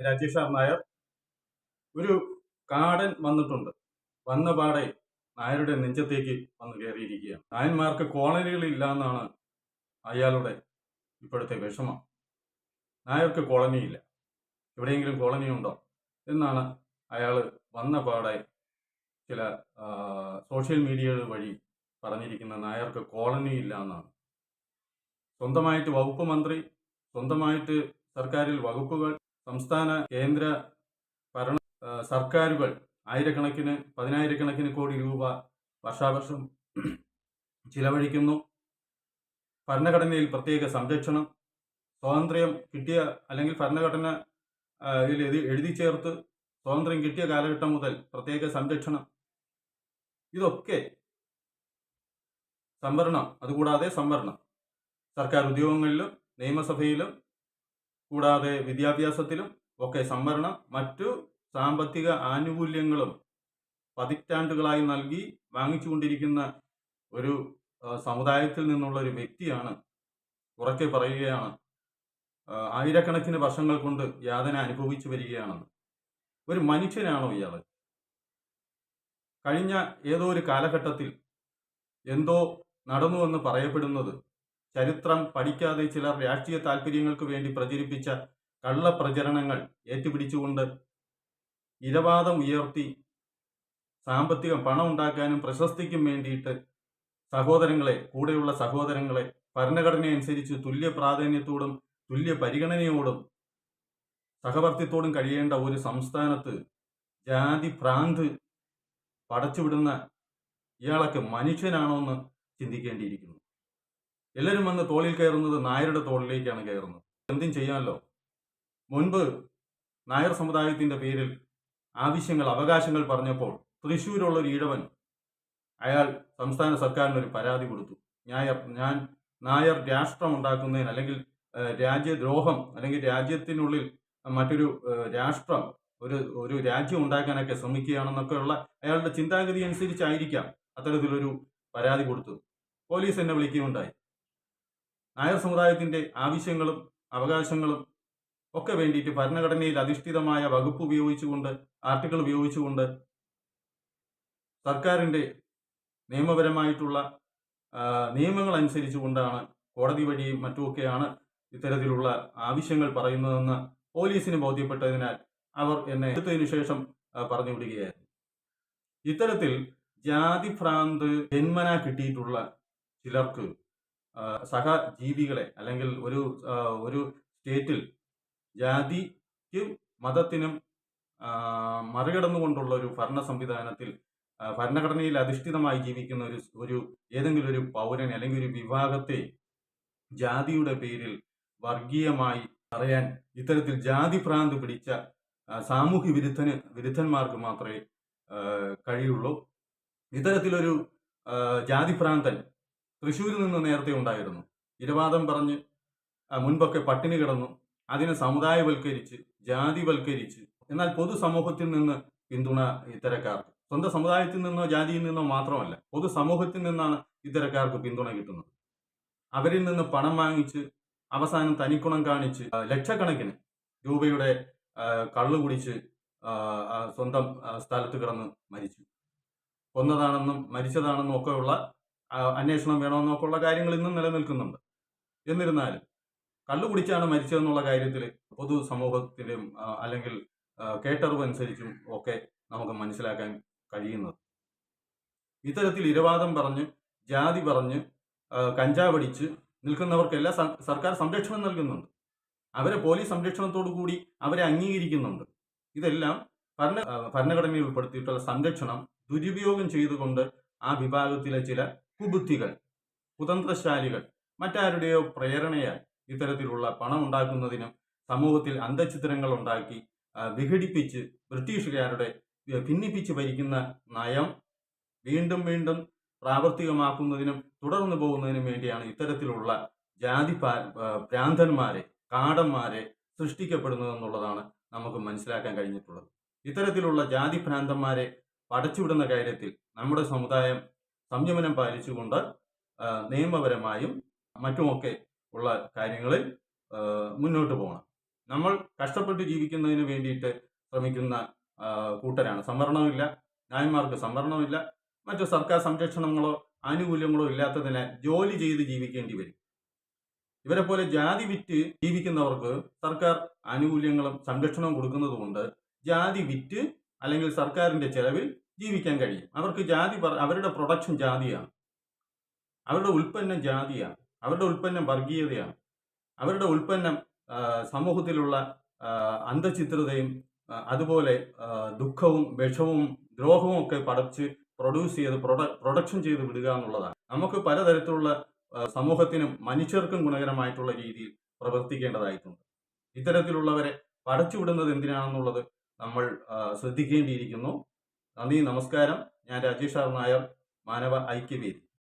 Rajesh R Nair ഒരു കാടൻ വന്നിട്ടുണ്ട്. വന്ന പാടെ നായരുടെ നെഞ്ചത്തേക്ക് വന്ന് കയറിയിരിക്കുകയാണ്. നായന്മാർക്ക് കോളനികളില്ല എന്നാണ് അയാളുടെ ഇപ്പോഴത്തെ വിഷമം. നായർക്ക് കോളനിയില്ല. എവിടെയെങ്കിലും കോളനി ഉണ്ടോ എന്നാണ് അയാൾ വന്ന പാടെ ചില സോഷ്യൽ മീഡിയകൾ വഴി പറഞ്ഞിരിക്കുന്ന നായർക്ക് കോളനി ഇല്ല എന്നാണ് സ്വന്തമായിട്ട് വകുപ്പ് മന്ത്രി സ്വന്തമായിട്ട് സർക്കാരിൽ വകുപ്പുകൾ സംസ്ഥാന കേന്ദ്ര ഭരണ സർക്കാരുകൾ ആയിരക്കണക്കിന് പതിനായിരക്കണക്കിന് കോടി രൂപ വർഷാവർഷം ചിലവഴിക്കുന്നു. ഭരണഘടനയിൽ പ്രത്യേക സംരക്ഷണം സ്വാതന്ത്ര്യം കിട്ടിയ അല്ലെങ്കിൽ ഭരണഘടന എഴുതി ചേർത്ത് സ്വാതന്ത്ര്യം കിട്ടിയ കാലഘട്ടം മുതൽ പ്രത്യേക സംരക്ഷണം. ഇതൊക്കെ സംവരണം അതുകൂടാതെ സംവരണം. സർക്കാർ ഉദ്യോഗങ്ങളിലും നിയമസഭയിലും കൂടാതെ വിദ്യാഭ്യാസത്തിലും ഒക്കെ സംവരണം മറ്റു സാമ്പത്തിക ആനുകൂല്യങ്ങളും പതിറ്റാണ്ടുകളായി നൽകി വാങ്ങിച്ചുകൊണ്ടിരിക്കുന്ന ഒരു സമുദായത്തിൽ നിന്നുള്ള ഒരു വ്യക്തിയാണ് ഉറക്കെ പറയുകയാണ് ആയിരക്കണക്കിന് വർഷങ്ങൾ കൊണ്ട് യാതന അനുഭവിച്ചു വരികയാണെന്ന്. ഒരു മനുഷ്യനാണോ ഇയാൾ കഴിഞ്ഞ ഏതോ ഒരു കാലഘട്ടത്തിൽ എന്തോ നടന്നുവെന്ന് പറയപ്പെടുന്നത് ചരിത്രം പഠിക്കാതെ ചിലർ രാഷ്ട്രീയ താല്പര്യങ്ങൾക്ക് വേണ്ടി പ്രചരിപ്പിച്ച കള്ളപ്രചരണങ്ങൾ ഏറ്റുപിടിച്ചുകൊണ്ട് ഇരവാദം ഉയർത്തി സാമ്പത്തിക പണം ഉണ്ടാക്കാനും പ്രശസ്തിക്കും വേണ്ടിയിട്ട് സഹോദരങ്ങളെ കൂടെയുള്ള സഹോദരങ്ങളെ ഭരണഘടനയനുസരിച്ച് തുല്യ പ്രാധാന്യത്തോടും തുല്യ പരിഗണനയോടും സഹവർത്തിത്തോടും കഴിയേണ്ട ഒരു സംസ്ഥാനത്ത് ജാതി ഭ്രാന്ത് പടച്ചുവിടുന്ന ഇയാളൊക്കെ മനുഷ്യനാണോ എന്ന് ചിന്തിക്കേണ്ടിയിരിക്കുന്നു. എല്ലാവരും വന്ന് തോളിൽ കയറുന്നത് നായരുടെ തോളിലേക്കാണ് കയറുന്നത്. എന്തും ചെയ്യാമല്ലോ. മുൻപ് നായർ സമുദായത്തിന്റെ പേരിൽ ആവശ്യങ്ങൾ അവകാശങ്ങൾ പറഞ്ഞപ്പോൾ തൃശ്ശൂരുള്ള ഒരു ഈഴവൻ അയാൾ സംസ്ഥാന സർക്കാരിന് ഒരു പരാതി കൊടുത്തു. ഞായർ ഞാൻ നായർ രാഷ്ട്രം ഉണ്ടാക്കുന്നതിന് അല്ലെങ്കിൽ രാജ്യദ്രോഹം അല്ലെങ്കിൽ രാജ്യത്തിനുള്ളിൽ മറ്റൊരു രാഷ്ട്രം ഒരു ഒരു രാജ്യം ഉണ്ടാക്കാനൊക്കെ ശ്രമിക്കുകയാണെന്നൊക്കെയുള്ള അയാളുടെ ചിന്താഗതി അനുസരിച്ചായിരിക്കാം അത്തരത്തിലൊരു പരാതി കൊടുത്തു പോലീസ് എന്നെ വിളിക്കുകയുണ്ടായി. നായർ സമുദായത്തിന്റെ ആവശ്യങ്ങളും അവകാശങ്ങളും ഒക്കെ വേണ്ടിയിട്ട് ഭരണഘടനയിൽ അധിഷ്ഠിതമായ വകുപ്പ് ഉപയോഗിച്ചുകൊണ്ട് ആർട്ടിക്കിൾ ഉപയോഗിച്ചുകൊണ്ട് സർക്കാരിന്റെ നിയമപരമായിട്ടുള്ള നിയമങ്ങൾ അനുസരിച്ചുകൊണ്ടാണ് കോടതി വഴിയും മറ്റുമൊക്കെയാണ് ഇത്തരത്തിലുള്ള ആവശ്യങ്ങൾ പറയുന്നതെന്ന് പോലീസിന് ബോധ്യപ്പെട്ടതിനാൽ അവർ എന്നെ എടുത്തതിനു ശേഷം പറഞ്ഞു വിടുകയായിരുന്നു ഇത്തരത്തിൽ ജാതിഭ്രാന്ത് ജന്മന കിട്ടിയിട്ടുള്ള ചിലർക്ക് സഹജീവികളെ അല്ലെങ്കിൽ ഒരു ഒരു സ്റ്റേറ്റിൽ ജാതിക്കും മതത്തിനും മറികടന്നുകൊണ്ടുള്ള ഒരു ഭരണ സംവിധാനത്തിൽ ഭരണഘടനയിൽ അധിഷ്ഠിതമായി ജീവിക്കുന്ന ഒരു ഒരു ഏതെങ്കിലും ഒരു പൗരൻ അല്ലെങ്കിൽ ഒരു വിഭാഗത്തെ ജാതിയുടെ പേരിൽ വർഗീയമായി അറിയാൻ ഇത്തരത്തിൽ ജാതി ഭ്രാന്ത് പിടിച്ച സാമൂഹ്യ വിരുദ്ധന് വിരുദ്ധന്മാർക്ക് മാത്രമേ കഴിയുള്ളൂ. ഇത്തരത്തിലൊരു ജാതിഭ്രാന്തൻ ജാതി ഭ്രാന്തൻ തൃശ്ശൂരിൽ നിന്ന് നേരത്തെ ഉണ്ടായിരുന്നു. ഇരവാദം പറഞ്ഞ് മുൻപൊക്കെ പട്ടിണി കിടന്നു. അതിനെ സമുദായവൽക്കരിച്ച് ജാതിവൽക്കരിച്ച് എന്നാൽ പൊതുസമൂഹത്തിൽ നിന്ന് പിന്തുണ ഇത്തരക്കാർക്ക്. സ്വന്തം സമുദായത്തിൽ നിന്നോ ജാതിയിൽ നിന്നോ മാത്രമല്ല പൊതുസമൂഹത്തിൽ നിന്നാണ് ഇത്തരക്കാർക്ക് പിന്തുണ കിട്ടുന്നത്. അവരിൽ നിന്ന് പണം വാങ്ങിച്ച് അവസാനം തനിക്കുണം കാണിച്ച് ലക്ഷക്കണക്കിന് രൂപയുടെ കള്ളു കുടിച്ച് സ്വന്തം സ്ഥലത്ത് കിടന്ന് മരിച്ചു. കൊന്നതാണെന്നും മരിച്ചതാണെന്നും ഒക്കെയുള്ള അന്വേഷണം വേണമെന്നൊക്കെയുള്ള കാര്യങ്ങൾ ഇന്നും നിലനിൽക്കുന്നുണ്ട്. എന്നിരുന്നാലും കള്ളു കുടിച്ചാണ് മരിച്ചതെന്നുള്ള കാര്യത്തിൽ പൊതു സമൂഹത്തിലും അല്ലെങ്കിൽ കേട്ടറിവ് അനുസരിച്ചും ഒക്കെ നമുക്ക് മനസ്സിലാക്കാൻ കഴിയുന്നത്. ഇത്തരത്തിൽ ഇരവാദം പറഞ്ഞ് ജാതി പറഞ്ഞ് കഞ്ചാവടിച്ച് നിൽക്കുന്നവർക്കെല്ലാം സർക്കാർ സംരക്ഷണം നൽകുന്നുണ്ട്. അവരെ പോലീസ് സംരക്ഷണത്തോടു കൂടി അവരെ അംഗീകരിക്കുന്നുണ്ട്. ഇതെല്ലാം ഭരണ ഭരണഘടനയിൽ ഉൾപ്പെടുത്തിയിട്ടുള്ള സംരക്ഷണം ദുരുപയോഗം ചെയ്തുകൊണ്ട് ആ വിഭാഗത്തിലെ ചില കുബുദ്ധികൾ കുതന്ത്രശാലികൾ മറ്റാരുടെയോ പ്രേരണയാൽ ഇത്തരത്തിലുള്ള പണം ഉണ്ടാക്കുന്നതിനും സമൂഹത്തിൽ അന്തചിത്രങ്ങൾ ഉണ്ടാക്കി വിഘടിപ്പിച്ച് ബ്രിട്ടീഷുകാരുടെ ഭിന്നിപ്പിച്ച് ഭരിക്കുന്ന നയം വീണ്ടും വീണ്ടും പ്രാവർത്തികമാക്കുന്നതിനും തുടർന്നു പോകുന്നതിനും വേണ്ടിയാണ് ഇത്തരത്തിലുള്ള ജാതി ഭ്രാന്തന്മാരെ കാടന്മാരെ സൃഷ്ടിക്കപ്പെടുന്നതെന്നുള്ളതാണ് നമുക്ക് മനസ്സിലാക്കാൻ കഴിഞ്ഞിട്ടുള്ളത്. ഇത്തരത്തിലുള്ള ജാതി ഭ്രാന്തന്മാരെ പടച്ചുവിടുന്ന കാര്യത്തിൽ നമ്മുടെ സമുദായം സംയമനം പാലിച്ചുകൊണ്ട് നിയമപരമായും മറ്റുമൊക്കെ ഉള്ള കാര്യങ്ങളിൽ മുന്നോട്ട് പോകണം. നമ്മൾ കഷ്ടപ്പെട്ട് ജീവിക്കുന്നതിന് വേണ്ടിയിട്ട് ശ്രമിക്കുന്ന കൂട്ടരാണ്. സംവരണമില്ല ന്യായന്മാർക്ക് സംവരണമില്ല മറ്റു സർക്കാർ സംരക്ഷണങ്ങളോ ആനുകൂല്യങ്ങളോ ഇല്ലാത്തതിനാൽ ജോലി ചെയ്ത് ജീവിക്കേണ്ടി വരും. ഇവരെ പോലെ ജാതി വിറ്റ് ജീവിക്കുന്നവർക്ക് സർക്കാർ ആനുകൂല്യങ്ങളും സംരക്ഷണവും കൊടുക്കുന്നത് കൊണ്ട് ജാതി വിറ്റ് അല്ലെങ്കിൽ സർക്കാരിന്റെ ചെലവിൽ ജീവിക്കാൻ കഴിയും. അവർക്ക് ജാതി അവരുടെ പ്രൊഡക്ഷൻ ജാതിയാണ്. അവരുടെ ഉൽപ്പന്നം ജാതിയാണ്. അവരുടെ ഉൽപ്പന്നം വർഗീയതയാണ്. അവരുടെ ഉൽപ്പന്നം സമൂഹത്തിലുള്ള അന്ധചിത്രതയും അതുപോലെ ദുഃഖവും വിഷവും ദ്രോഹവും ഒക്കെ പടച്ച് പ്രൊഡ്യൂസ് ചെയ്ത് പ്രൊഡ- പ്രൊഡക്ഷൻ ചെയ്ത് വിടുക എന്നുള്ളതാണ്. നമുക്ക് പലതരത്തിലുള്ള സമൂഹത്തിനും മനുഷ്യർക്കും ഗുണകരമായിട്ടുള്ള രീതിയിൽ പ്രവർത്തിക്കേണ്ടതായിട്ടുണ്ട്. ഇത്തരത്തിലുള്ളവരെ പടച്ചുവിടുന്നത് എന്തിനാണെന്നുള്ളത് നമ്മൾ ശ്രദ്ധിക്കേണ്ടിയിരിക്കുന്നു. നന്ദി നമസ്കാരം. ഞാൻ രാജേഷ് ആർ നായർ മാനവ ഐക്യവേദി.